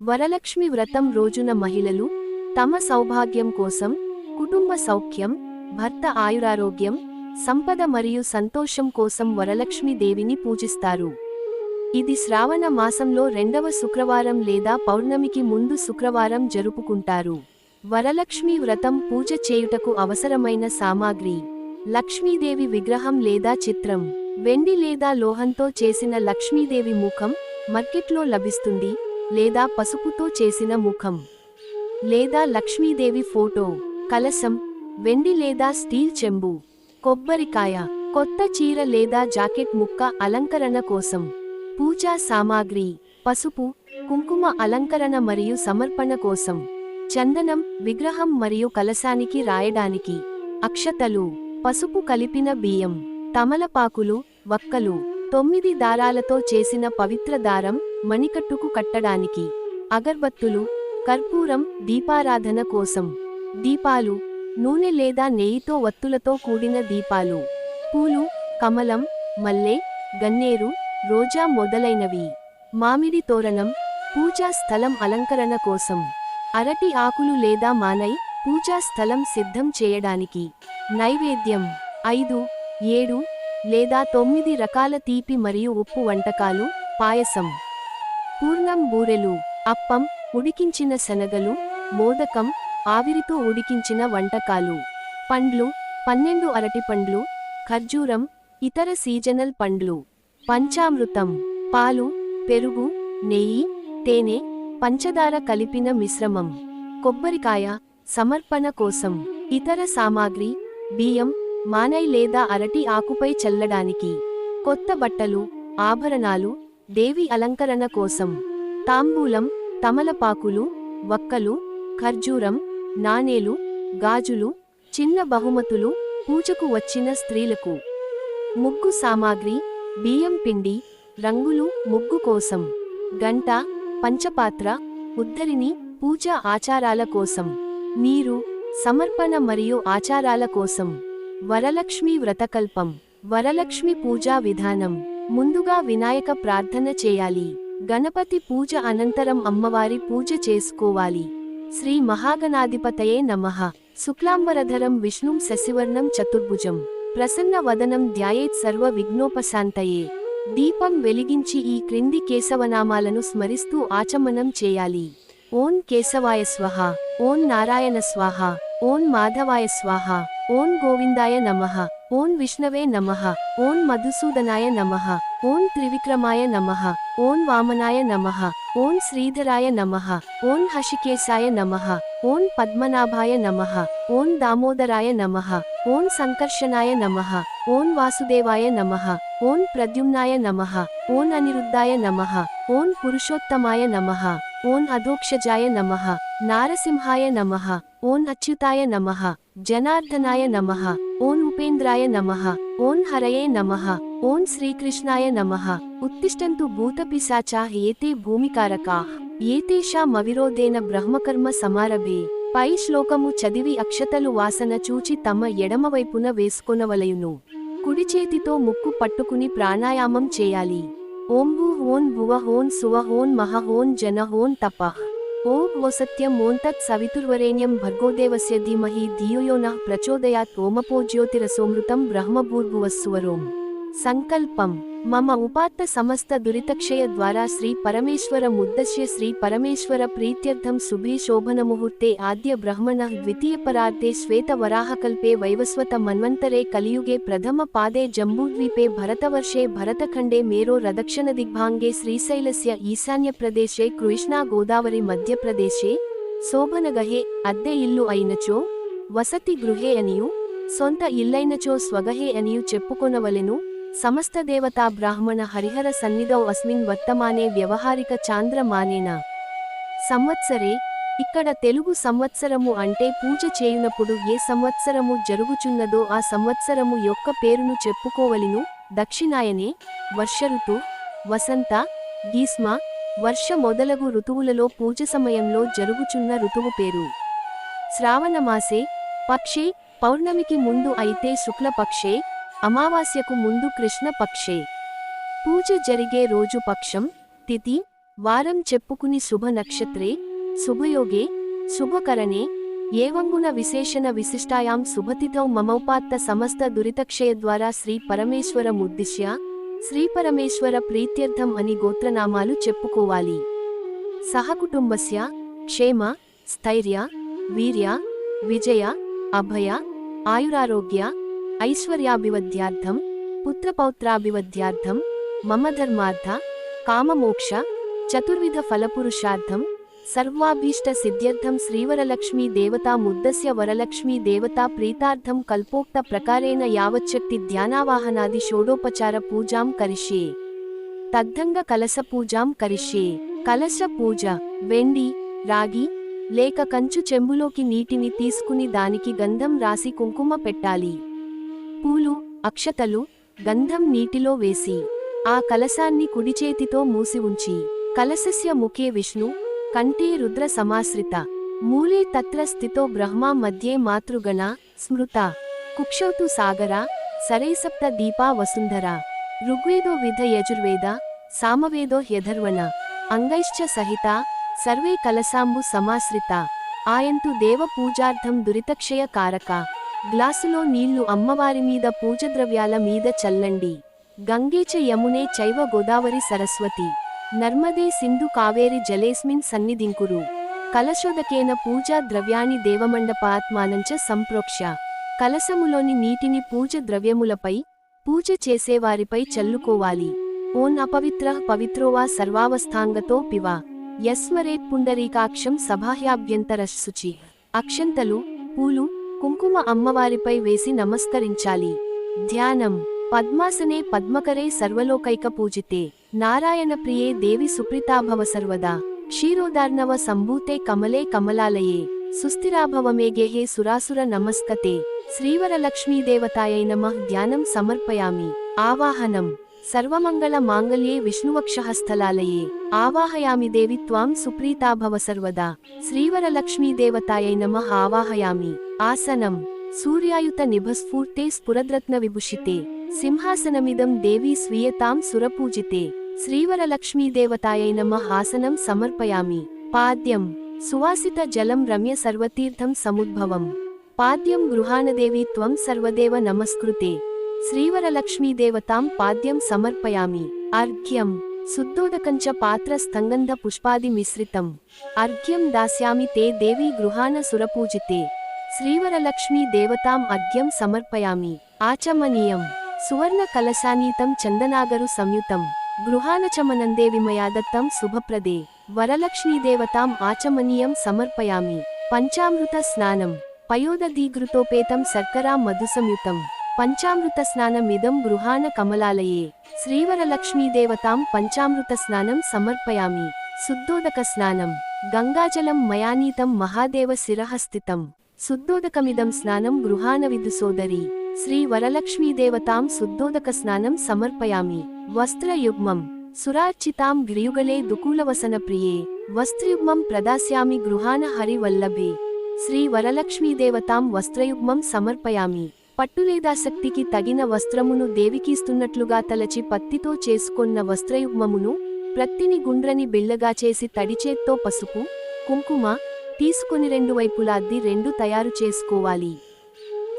వరలక్ష్మి వ్రతం రోజున మహిళలు తమ సౌభాగ్యం కోసం కుటుంబ సౌఖ్యం భర్త ఆయురారోగ్యం సంపద మరియు సంతోషం కోసం వరలక్ష్మి దేవిని పూజిస్తారు. ఇది శ్రావణ మాసంలో రెండవ శుక్రవారం లేదా పౌర్ణమికి ముందు శుక్రవారం జరుపుకుంటారు. వరలక్ష్మి వ్రతం పూజ చేయుటకు అవసరమైన సామాగ్రి లక్ష్మీదేవి విగ్రహం లేదా చిత్రం వెండి లేదా లోహంతో చేసిన లక్ష్మీదేవి ముఖం మార్కెట్లో లభిస్తుంది లేదా పసుపుతో చేసిన ముఖం. లేదా లక్ష్మీదేవి ఫోటో కలసం వెండి లేదా స్టీల్ చెంబు కొబ్బరికాయ కొత్త చీర లేదా జాకెట్ ముక్క అలంకరణ కోసం. పూజా సామాగ్రి పసుపు కుంకుమ అలంకరణ మరియు సమర్పణ కోసం. చందనం విగ్రహం మరియు కలసానికి రాయడానికి. అక్షతలు పసుపు కలిపిన బియ్యం తమలపాకులు వక్కలు తొమ్మిది దారాలతో చేసిన పవిత్ర దారం మణికట్టుకు కట్టడానికి అగర్బత్తులు కర్పూరం దీపారాధన కోసం. దీపాలు నూనె లేదా నెయ్యితో వత్తులతో కూడిన దీపాలు. పూలు కమలం మల్లె గన్నేరు రోజా మొదలైనవి. మామిడి తోరణం పూజా స్థలం అలంకరణ కోసం. అరటి ఆకులు లేదా మానై పూజా స్థలం సిద్ధం చేయడానికి. నైవేద్యం ఐదు ఏడు లేదా తొమ్మిది రకాల తీపి మరియు ఉప్పు వంటకాలు పాయసం. పూర్ణం బూరెలు అప్పం ఉడికించిన శనగలు మోదకం ఆవిరితో ఉడికించిన వంటకాలు. పండ్లు పన్నెండు అరటిపండ్లు ఖర్జూరం ఇతర సీజనల్ పండ్లు. పంచామృతం పాలు పెరుగు నెయ్యి తేనె పంచదార కలిపిన మిశ్రమం. కొబ్బరికాయ సమర్పణ కోసం. ఇతర సామాగ్రి బియ్యం మానై లేదా అరటి ఆకుపై చల్లడానికి. కొత్త బట్టలు ఆభరణాలు దేవి అలంకరణ కోసం తాంబూలం తమలపాకులు వక్కలు ఖర్జూరం నాణేలు గాజులు చిన్న బహుమతులు పూజకు వచ్చిన స్త్రీలకు. ముగ్గు సామాగ్రి బియ్యం పిండి రంగులు ముగ్గు కోసం. గంట పంచపాత్ర ఉద్దరిని పూజా ఆచారాల కోసం. నీరు సమర్పణ మరియు ఆచారాల కోసం. వరలక్ష్మి వ్రతకల్పం వరలక్ష్మి పూజా విధానం. ముందుగా వినాయక ప్రార్థన చేయాలి. గణపతి పూజ అనంతరం అమ్మవారి పూజ చేసుకోవాలి. శ్రీ మహాగణాధిపతయే నమః. శుక్లాంబరధరం విష్ణుం శశివర్ణం చతుర్భుజం. ప్రసన్న వదనం ధ్యాయేత్ సర్వ విఘ్నోపశాంతయే. దీపం వెలిగించి ఈ క్రింది కేశవనామాలను స్మరిస్తూ ఆచమనం చేయాలి. ఓం కేశవాయ స్వహ. ఓం నారాయణ స్వాహ. ఓం మాధవాయ స్వాహ. ఓం గోవిందాయ నమః. ఓం విష్ణవే నమః ఓం మధుసూదనాయ నమః ఓం త్రివిక్రమాయ నమః ఓం వామనాయ నమః ఓం శ్రీధరాయ నమః ఓం హషికేశాయ నమః ఓం పద్మనాభాయ నమః ఓం దామోదరాయ నమః ఓం సంకర్షణాయ నమః ఓం వాసుదేవాయ నమః ఓం ప్రద్యుమ్నాయ నమః ఓం అనిరుద్ధాయ నమః ఓం పురుషోత్తమాయ నమః ఓం అధోక్షజాయ నమః. నారసింహాయ నమః. ఓం అచ్యుతాయ నమః. జనార్దనాయ నమః. ఓం ఉపేంద్రాయ నమః. ఓం హరయే నమః. ఓం శ్రీకృష్ణాయ నమః. ఉత్తిష్టంతు భూతపిశాచా ఏతే భూమికారకాః. ఏతేషామవిరోధేన బ్రహ్మకర్మ సమారభే. పై శ్లోకము చదివి అక్షతలు వాసన చూచి తమ ఎడమవైపున వేసుకొనవలయును. కుడి చేతితో ముక్కు పట్టుకుని ప్రాణాయామం చేయాలి. ओम्बु होन भुव होन सुव होन मह होन जन होन तपः ॐ सत्यं तत् सवितुर्वरेण्यं भर्गोदेवस्य धीमहि धियो यो नः प्रचोदयात् ओमपो ज्योतिरसोमृतं ब्रह्मभूर्भुवस्सुवरोम् సంకల్పం. మమ ఉపాత్త సమస్త దురితక్షయ ద్వారా శ్రీ పరమేశ్వర ముద్దశ్య శ్రీ పరమేశ్వర ప్రీత్యర్థం శుభే శోభనముహూర్తే ఆద్య బ్రహ్మణ ద్వితీయపరార్ధే శ్వేతవరాహకల్పే వైవస్వత మన్వంతరే కలియుగే ప్రథమ పాదే జంబూద్వీపే భరతవర్షే భరతఖండే మేరో రదక్షణ దిగ్భాంగే శ్రీశైలస్య ఈశాన్యప్రదేశే కృష్ణా గోదావరి మధ్యప్రదేశే శోభనగహే అద్దె ఇల్లు అయినచో వసతి గృహే అనియు సొంత ఇల్లైనచో స్వగహే అనియు చెప్పుకొనవలెను సమస్త దేవతా బ్రాహ్మణ హరిహర సన్నిధౌ అస్మిన్ వర్తమానే వ్యవహారిక చాంద్రమానేన సంవత్సరే ఇక్కడ తెలుగు సంవత్సరము అంటే పూజ చేయునప్పుడు ఏ సంవత్సరము జరుగుచున్నదో ఆ సంవత్సరము యొక్క పేరును చెప్పుకోవలిను దక్షిణాయనే వర్షఋతు వసంత గీస్మ వర్ష మొదలగు ఋతువులలో పూజ సమయంలో జరుగుచున్న ఋతువు పేరు శ్రావణమాసే పక్షే పౌర్ణమికి ముందు అయితే శుక్లపక్షే అమావాస్యకు ముందు కృష్ణ పక్షే. పూజ జరిగే రోజు పక్షం తిథి వారం చెప్పుకుని శుభ నక్షత్రే శుభయోగే శుభకరణే ఏవంగున విశేషణ విశిష్టాయాం శుభతిథౌ మమౌపాత్త సమస్త దురితక్షయ ద్వారా శ్రీ పరమేశ్వరముద్దిశ్య శ్రీ పరమేశ్వర ప్రీత్యర్థం అని గోత్రనామాలు చెప్పుకోవాలి. సహకుటుంబస్య క్షేమ స్థైర్య వీర్య విజయ అభయ ఆయురారోగ్య ఐశ్వర్యాభివృద్ధ్యార్థం పుత్రపౌత్రాభివృద్ధ్యార్థం మమ ధర్మార్థ కామమోక్ష చతుర్విధ ఫలపురుషార్థం సర్వాభీష్ట సిద్ధ్యర్థం శ్రీవరలక్ష్మీ దేవతా ముద్దస్య వరలక్ష్మీ దేవతా ప్రీతార్థం కల్పోక్త ప్రకారేణ యావచ్చక్తి ధ్యానావాహనాది షోడోపచార పూజాం కరిష్యే. తద్ధంగ కలస పూజాం కరిష్యే. కలశ పూజ వెండి రాగి లేక కంచు చెంబులోకి నీటిని తీసుకుని దానికి గంధం రాసి కుంకుమ పెట్టాలి. పూలు అక్షతలు గంధం నీటిలో వేసి ఆ కలశాన్ని కుడిచేతితో మూసి ఉంచి కలశస్య ముఖే విష్ణు కంఠే రుద్ర సమాశ్రిత మూలే తత్ర స్థితో బ్రహ్మ మధ్యే మాతృగణ స్మృత కుక్షౌతు సాగర సరేసప్త దీపా వసుంధర ఋగ్వేదో విధ యజుర్వేద సామవేదో హ్యధర్వణ అంగైశ్చ సహిత సర్వే కలసాంబు సమాశ్రిత ఆయంతు దేవ పూజార్థం దురితక్షయ కారక గ్లాసులో నీళ్ళు అమ్మవారి మీద పూజద్రవ్యాల మీద చల్లండి. గంగేచ యమునే చైవ గోదావరి సరస్వతి. నర్మదే సింధు కావేరి జలేస్మిన్ సన్నిధింకురు. కలశోదకేన పూజా ద్రవ్యాన్ని దేవమండపాత్మానంచ సంప్రోక్ష్య. కలశములోని నీటిని పూజ ద్రవ్యములపై పూజ చేసేవారిపై చల్లుకోవాలి. ఓన్ అపవిత్ర పవిత్రోవా సర్వావస్థాంగతో పివా. యస్మరేత్ పుండరీకాక్షం సభాహ్యాభ్యంతరశుచి. అక్షంతలు పూలు కుంకుమ అమ్మవారిపై వేసి నమస్కరించాలి. ధ్యానం. పద్మాసనే పద్మకరే సర్వలోకైక పూజితే. నారాయణ ప్రియే దేవి సుప్రీతాభవ సర్వదా. క్షీరోదార్ణవ సంభూతే కమలే కమలాలయే. సుస్థిరాభవమేగేహే సురాసుర నమస్కతే. శ్రీవరలక్ష్మీదేవతాయై నమః ధ్యానం సమర్పయామి. ఆవాహనం. సర్వమంగళ మాంగళ్యే విష్ణువక్షహస్థలాలయే. ఆవాహయామి దేవి త్వాం సుప్రీతాభవ సర్వదా. శ్రీవరలక్ష్మీదేవతాయై నమః ఆవాహయామి. ఆసనం. సూర్యాయుత నిభస్ఫూర్తే స్ఫురద్రత్న విభూషితే. సింహాసనమిదం దేవీ స్వీయతాం సురపూజితే. శ్రీవరలక్ష్మీదేవతాయై నమః ఆసనం సమర్పయామి. పాద్యం. సువాసిత జలం రమ్య సర్వతీర్థం సముద్భవం. పాద్యం గృహాణదేవి త్వం సర్వదేవ నమస్కృతే. శ్రీవరలక్ష్మీదేవతాం పాద్యం సమర్పయామి. అర్ఘ్యం. శుద్ధోదకంచ పాత్ర స్తంగంధ పుష్పాది మిశ్రితం. అర్ఘ్యం దాస్యామి తే దేవీ గృహాణ సురపూజితే. శ్రీవరలక్ష్మీ దేవతాం అర్ఘ్యం సమర్పయామి. ఆచమనీయం. సువర్ణ కలశానీతం చందనాగరు సంయుతం. గృహానచమనందే విమయాదత్తం శుభప్రదే. వరలక్ష్మీదేవతాం ఆచమనీయం సమర్పయామి. పంచామృత స్నానం. పయోదధీఘృతోపేతం శర్కరా మధుసంయుతం. పంచామృత స్నానమిదం గృహాన కమలాలయే. శ్రీవరలక్ష్మీదేవతాం పంచామృత స్నానం సమర్పయామి. శుద్ధోదక స్నానం. గంగాజలం మయానీతం మహాదేవ శిరహస్థితం శుద్ధోదకమిదం స్నానం గృహాన విదు సోదరి. శ్రీ వరలక్ష్మీదేవతాం శుద్ధోదక స్నానం సమర్పయామి. వస్త్రయుగ్మం. సురార్చితాం గ్రియుగలే దుకూలవసన ప్రియే. వస్త్రయుగ్మం ప్రదాస్యామి గృహాన హరివల్లభే. శ్రీ వరలక్ష్మీదేవతాం వస్త్రయుగ్మం సమర్పయామి. పట్టులేదాసక్తికి తగిన వస్త్రమును దేవికిస్తున్నట్లుగా తలచి పత్తితో చేసుకొన్న వస్త్రయుగ్మమును ప్రత్తిని గుండ్రని బిళ్ళగా చేసి తడిచేత్తో పసుపు కుంకుమ తీసుకొని రెండు వైపులా అద్ది రెండు తయారు చేసుకోవాలి.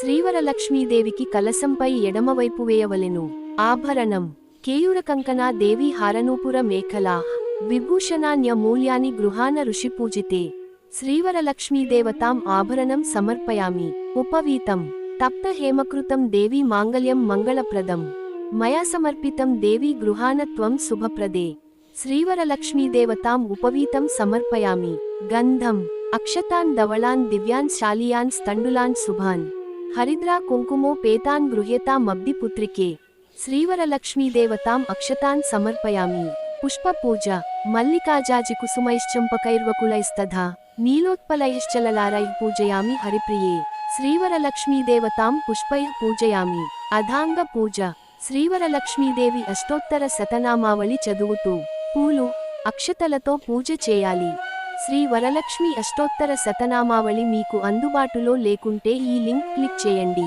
శ్రీవరలక్ష్మీదేవికి కలశంపై ఎడమవైపు వేయవలెను. ఆభరణం. కేయూర కంకణా దేవి హారనూపుర మేఖలా. విభూషణాన్య మూల్యాని గృహాన ఋషి పూజితే. శ్రీవరలక్ష్మీదేవతాం ఆభరణం సమర్పయామి. ఉపవీతం. తప్త హేమకృతం దేవి మాంగళ్యం మంగళప్రదం. మయా సమర్పితం దేవి గృహాన త్వం శుభప్రదే. శ్రీవరలక్ష్మీదేవతాం ఉపవీతం సమర్పయామి. గంధం. అక్షతాన్ ధవళాన్ దివ్యాన్ శాలియాన్ స్తండులాన్ శుభాన్ హరిద్రా కుంకుమో పేతాన్ గృహ్యతామబ్ది పుత్రికే. శ్రీవరలక్ష్మీదేవతాం అక్షతాన్ సమర్పయామి. పుష్పపూజ మల్లికాజాజి కుసుమైశ్చంపకైర్వకులైస్తథా. నీలోత్పలైశ్చలలారై పూజయామి హరిప్రియే. శ్రీవరలక్ష్మీదేవతాం పుష్పై పూజయామి. అధాంగ పూజ. శ్రీవరలక్ష్మీదేవి అష్టోత్తర శతనామావళి చదువుతూ. పూలు. అక్షతలతో పూజ చేయాలి. శ్రీ వరలక్ష్మి అష్టోత్తర శతనామావళి మీకు అందుబాటులో లేకుంటే ఈ లింక్ క్లిక్ చేయండి.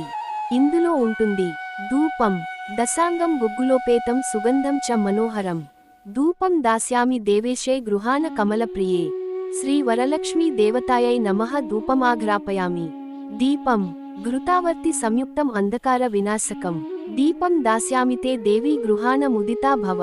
ఇందులో ఉంటుంది ధూపం దశాంగం గుగ్గులోపేతం సుగంధం చ మనోహరం. ధూపం దాస్యామి దేవేశే గృహాన కమలప్రియే. శ్రీ వరలక్ష్మి దేవతాయై నమః ధూపమాఘ్రాపయామి. దీపం ఘృతావర్తి సంయుక్తం అంధకార వినాశకం. దీపం దాస్యామితే దేవీ గృహాన ముదితా భవ.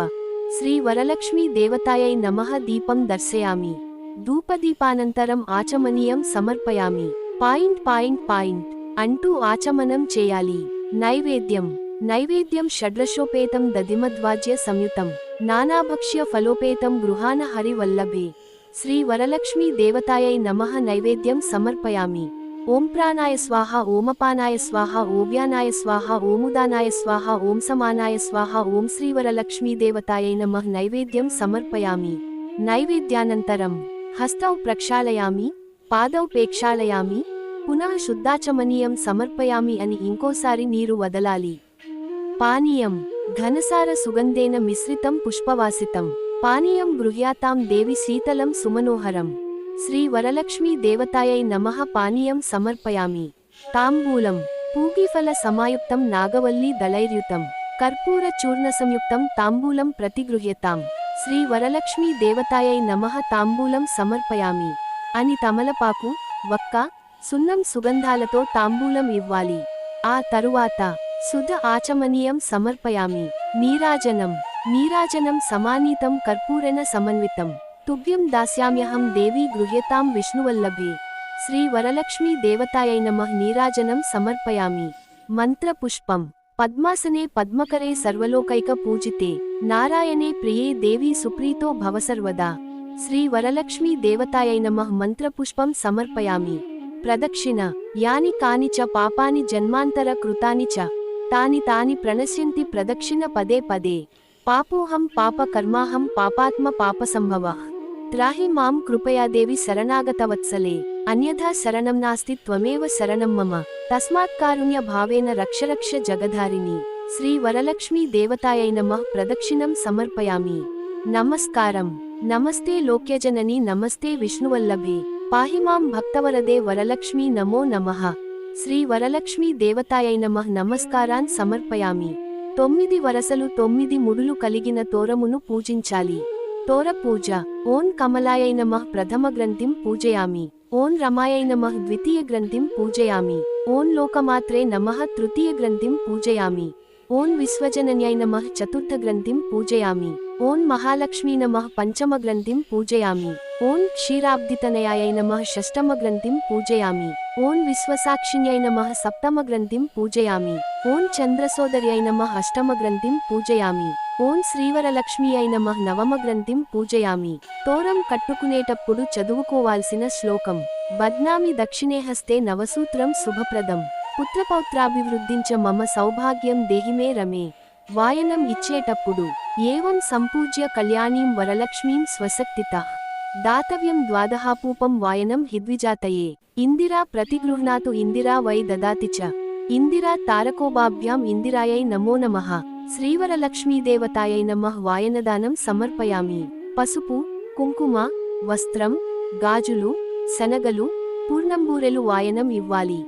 శ్రీ వరలక్ష్మీ దేవతాయై నమః దీపం దర్శయామి. ధూపదీపానంతరం ఆచమనీయం సమర్పయామి. పాయింట్ పాయింట్ పాయింట్ అంటూ ఆచమనం చేయాలి. నైవేద్యం. నైవేద్యం షడ్రశోపేతం దధిమధ్వాజ్య సంయుతం. నానాభక్ష్య ఫలోపేతం గృహాన హరివల్లభే. శ్రీ వరలక్ష్మీ దేవతాయై నమ నైవేద్యం సమర్పయామి. ఓం ప్రాణాయ స్వాహ ఓమపానాయ స్వాహ ఓవ్యానాయ స్వాహ ఓముదానాయ స్వాహ ఓం సమానాయ స్వాహ ఓం శ్రీవరలక్ష్మీ దేవతాయై నమః నైవేద్యం సమర్పయామి. నైవేద్యానంతరం. హస్తౌ ప్రక్షాళయామి పాదౌ పేక్షాళయామి పునః శుద్ధాచమనీయం సమర్పయామి అని ఇంకోసారి నీరు వదలాలి. పానీయం ఘనసార సుగంధేన మిశ్రితం పుష్పవాసితం. పానీయం గృహ్యాతాం దేవి శీతలం సుమనోహరం. శ్రీ వరలక్ష్మీ దేవతాయై నమః పానీయం సమర్పయామి. తాంబూలం పూగీఫల సమాయుక్తం నాగవల్లీ దళైర్యుతం. కర్పూర చూర్ణ సంయుక్తం తాంబూలం ప్రతిగృహ్యతాం. శ్రీ వరలక్ష్మీ దేవతాయై నమః తాంబూలం సమర్పయామి. అని తమలపాకు వక్క సున్నం సుగంధాలతో తాంబూలం ఇవ్వాలి. ఆ తరువాత సుధ ఆచమనీయం సమర్పయామి. నీరాజనం నీరాజనం సమానీతం కర్పూరణ సమన్వితం. తుభ్యం దాస్యామ్యహం దేవీ గృహ్యతాం విష్ణువల్లభే. శ్రీ వరలక్ష్మీ దేవతాయై నమః నీరాజనం సమర్పయామి. మంత్రపుష్పం. పద్మాసనే పద్మకరే సర్వలోకైక పూజితే నారాయణే ప్రియే దేవీ సుప్రీతో భవసర్వదా. శ్రీ వరలక్ష్మీ దేవతాయై నమః మంత్రపుష్పం సమర్పయామి. ప్రదక్షిణ యాని కాని చ పాపాని జన్మాంతర కృతాని చ తాని తాని ప్రణశ్యంతి ప్రదక్షిణ పదే పదే. పాపోహం పాప కర్మాహం పాపాత్మ పాప సంభవ త్రాహి మాం కృపయా దేవి శరణాగతవత్సలే. అన్యథా శరణం నాస్తి త్వమేవ శరణం మమ. తస్మాత్ కారుణ్య భావేన రక్షరక్ష జగధారిణి. శ్రీ వరలక్ష్మీ దేవతాయై నమః ప్రదక్షిణం సమర్పయామి. నమస్కారం. నమస్తే లోక్యజనని నమస్తే విష్ణువల్లభే. పాహి మాం భక్తవరదే వరలక్ష్మీ నమో నమః. శ్రీ వరలక్ష్మీ దేవతాయై నమః నమస్కారాన్ సమర్పయామి. తొమ్మిది వరసలు తొమ్మిది ముడులు కలిగిన తోరమును పూజించాలి. తోర పూజ ఓం కమలాయై నమః ప్రథమ గ్రంథిం పూజయామి ఓం రమాయై నమః ద్వితీయ గ్రంథిం పూజయామి ఓం లోకమాత్రే నమః తృతీయ గ్రంథిం పూజయామి ఓం విశ్వజనన్యై నమః చతుర్థ గ్రంథిం పూజయామి ఓం మహాలక్ష్మీ నమః పంచమ గ్రంథిం పూజయామి ఓం క్షీరాబ్దితనయాయై నమః షష్టమ గ్రంథిం పూజయామి ఓం విశ్వసాక్షిణ్యై నమః సప్తమ గ్రంథిం పూజయామి ఓం శ్రీవరలక్ష్మి అయిన అష్టమ పూజయామి నవమ గ్రంథిం పూజయామి. తోరం కట్టుకునేటప్పుడు చదువుకోవాల్సిన శ్లోకం. బద్నామి దక్షిణేహస్తే నవసూత్రం శుభప్రదం. పుత్రపౌత్రాభివృద్ధించ మమ సౌభాగ్యం దేహిమే రమే. వాయనం ఇచ్చేటప్పుడు ఏవం సంపూజ్య కళ్యాణీం వరలక్ష్మీం స్వశక్తిత. దాతవ్యం ద్వాదహాపూపం వాయనం హిద్విజాతయే. ఇందిరా ప్రతిగృహ్ణాతు ఇందిరా వై దదాతి చ. ఇందిరా తారకోబాభ్యాం ఇందిరాయై నమో నమః. శ్రీవరలక్ష్మీదేవతాయై నమః వాయనదానం సమర్పయామి. పసుపు కుంకుమ వస్త్రం గాజులు శనగలు పూర్ణంబూరెలు వాయనం ఇవ్వాలి.